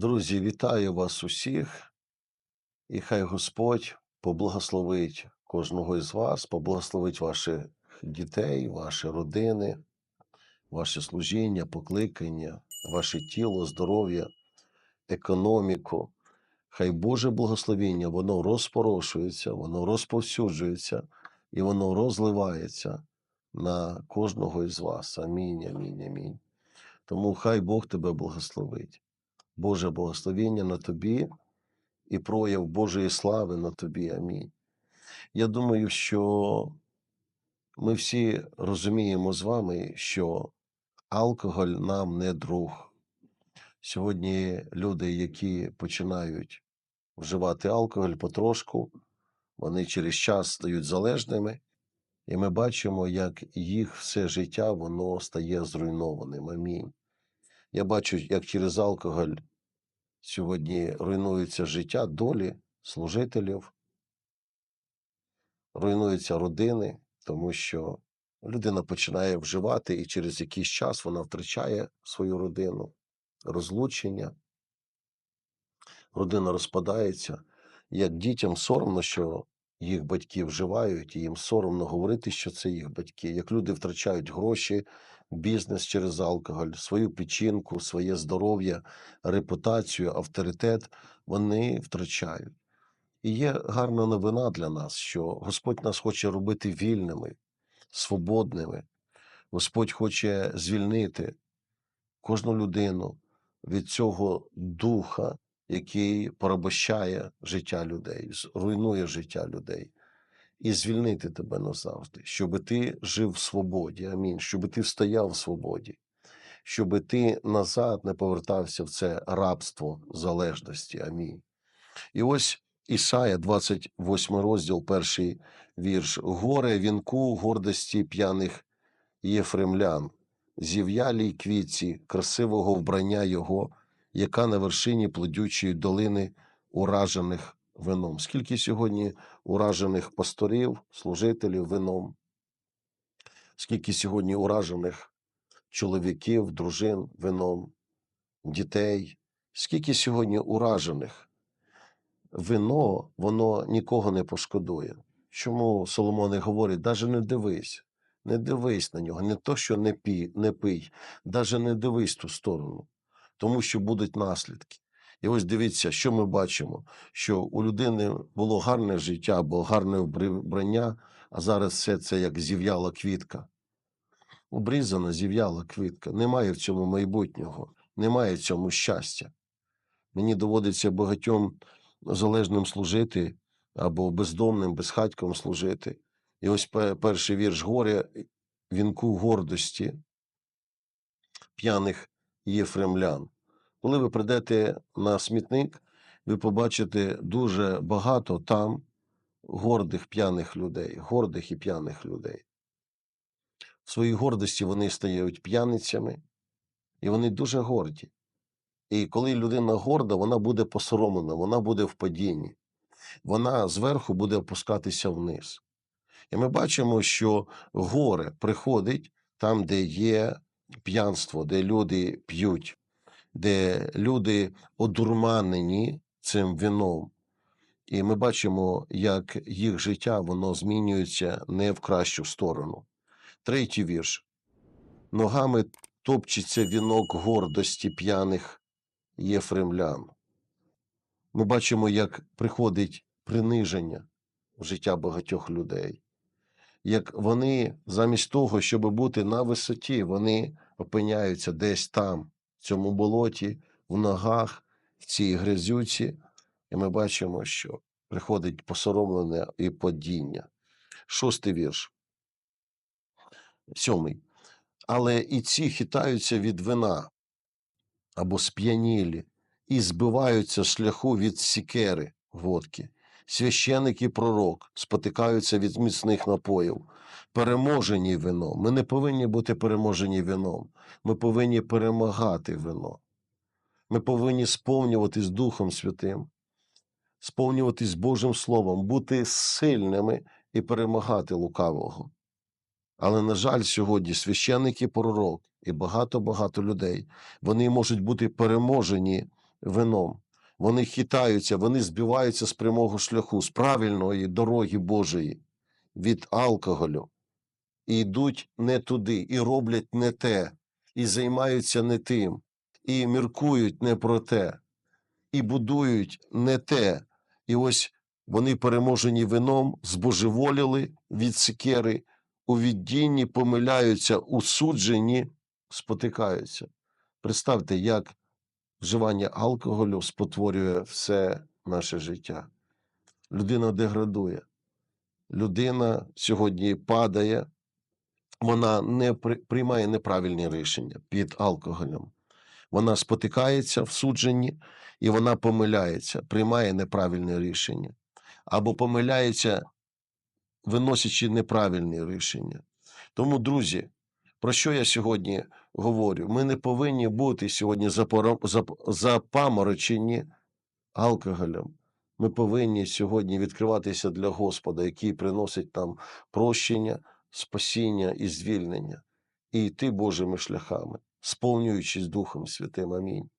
Друзі, вітаю вас усіх, і хай Господь поблагословить кожного із вас, поблагословить ваших дітей, ваші родини, ваше служіння, покликання, ваше тіло, здоров'я, економіку. Хай Боже благословіння, воно розпорошується, воно розповсюджується і воно розливається на кожного із вас. Амінь, амінь, амінь. Тому хай Бог тебе благословить. Боже благословення на тобі і прояв Божої слави на тобі. Амінь. Я думаю, що ми всі розуміємо з вами, що алкоголь нам не друг. Сьогодні люди, які починають вживати алкоголь потрошку, вони через час стають залежними, і ми бачимо, як їх все життя воно стає зруйнованим. Амінь. Я бачу, як через алкоголь сьогодні руйнується життя долі служителів, руйнуються родини, тому що людина починає вживати, і через якийсь час вона втрачає свою родину, розлучення, родина розпадається. Як дітям соромно, що їх батьки вживають, і їм соромно говорити, що це їх батьки. Як люди втрачають гроші, бізнес через алкоголь, свою печінку, своє здоров'я, репутацію, авторитет, вони втрачають. І є гарна новина для нас, що Господь нас хоче робити вільними, свободними. Господь хоче звільнити кожну людину від цього духа, який порабощає життя людей, руйнує життя людей, і звільнити тебе назавжди, щоб ти жив в свободі. Амінь. Щоб ти стояв в свободі, щоб ти назад не повертався в це рабство залежності. Амінь. І ось Ісая, 28 розділ, перший вірш. Горе вінку гордості п'яних єфремлян, зів'ялій квітці, красивого вбрання його, яка на вершині плодючої долини уражених вином. Скільки сьогодні уражених пасторів, служителів вином? Скільки сьогодні уражених чоловіків, дружин вином, дітей? Скільки сьогодні уражених? Вино, воно нікого не пошкодує. Чому Соломони говорить, навіть не дивись, не дивись на нього, не то, що не пій, не пий, навіть не дивись ту сторону, тому що будуть наслідки. І ось дивіться, що ми бачимо: що у людини було гарне життя, було гарне вбрання, а зараз все це як зів'яла квітка. Обрізана, зів'яла квітка. Немає в цьому майбутнього, немає в цьому щастя. Мені доводиться багатьом залежним служити або бездомним, безхатьком служити. І ось перший вірш горя, вінку гордості п'яних єфремлян. Коли ви прийдете на смітник, ви побачите дуже багато там гордих п'яних людей, гордих і п'яних людей. В своїй гордості вони стають п'яницями, і вони дуже горді. І коли людина горда, вона буде посоромлена, вона буде в падінні, вона зверху буде опускатися вниз. І ми бачимо, що горе приходить там, де є п'янство, де люди п'ють, де люди одурманені цим вином. І ми бачимо, як їх життя воно змінюється не в кращу сторону. Третій вірш. Ногами топчеться вінок гордості п'яних єфремлян. Ми бачимо, як приходить приниження в життя багатьох людей, як вони замість того, щоб бути на висоті, вони опиняються десь там, в цьому болоті, в ногах, в цій грязюці, і ми бачимо, що приходить посоромлене і падіння. Шостий вірш. Сьомий. Але і ці хитаються від вина або сп'янілі, і збиваються шляху від сікери водки. Священик і пророк спотикаються від міцних напоїв, переможені вином. Ми не повинні бути переможені вином. Ми повинні перемагати вино. Ми повинні сповнюватись Духом Святим, сповнюватись Божим Словом, бути сильними і перемагати лукавого. Але, на жаль, сьогодні священник і пророк і багато-багато людей вони можуть бути переможені вином. Вони хитаються, вони збиваються з прямого шляху, з правильної дороги Божої від алкоголю. І йдуть не туди, і роблять не те, і займаються не тим, і міркують не про те, і будують не те. І ось вони переможені вином, збожеволіли від секери, у віддінні помиляються, у судженні спотикаються. Представте, як вживання алкоголю спотворює все наше життя. Людина деградує. Людина сьогодні падає, вона не приймає неправильні рішення під алкоголем. Вона спотикається в судженні і вона помиляється, приймає неправильне рішення. Або помиляється, виносячи неправильні рішення. Тому, друзі, про що я сьогодні говорю? Ми не повинні бути сьогодні запаморочені алкоголем. Ми повинні сьогодні відкриватися для Господа, який приносить нам прощення, спасіння і звільнення, і йти Божими шляхами, сповнюючись Духом Святим. Амінь.